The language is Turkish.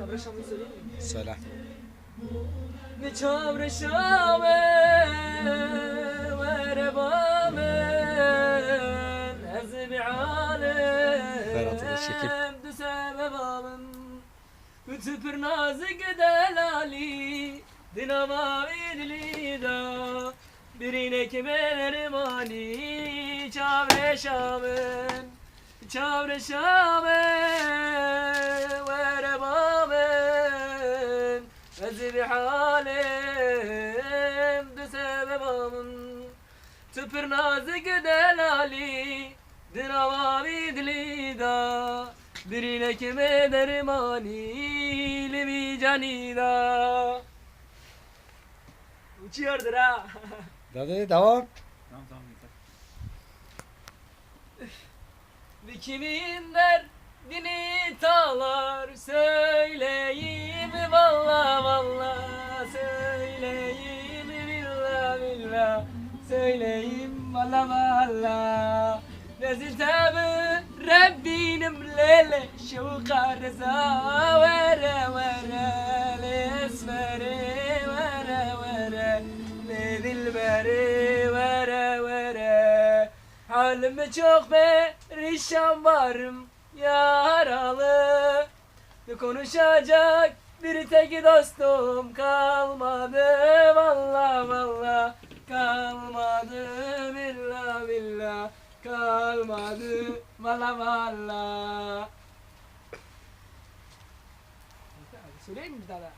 Çavre Şam'ı söyleyeyim mi? Söyle. Ne çavre Şam'ı ve rebamen ezbi alem Ferhat Ulu Şekil. Du sebebamın Tüpür nazik delali Dinama idli da Birine kime mani Çavre Şam'ın Çavre Şam'ın Ezbi halem Du sebebamın Tüpür nazik delali Dinama idli da Birine kime dermani Levi canida Uçuyordur ha Hadi devam. Tamam tamam yeter. Ve kimin derdini talar Söyleyeyim Söyleyeyim valla valla. Nezil tabi Rabbinim lele Şevka reza Vere vere Lesmere Vere vere Ne dilberi Vere vere. Halime çok perişan varım yaralı. Ne konuşacak bir tek dostum kalmadı Valla valla kalmadı daha da?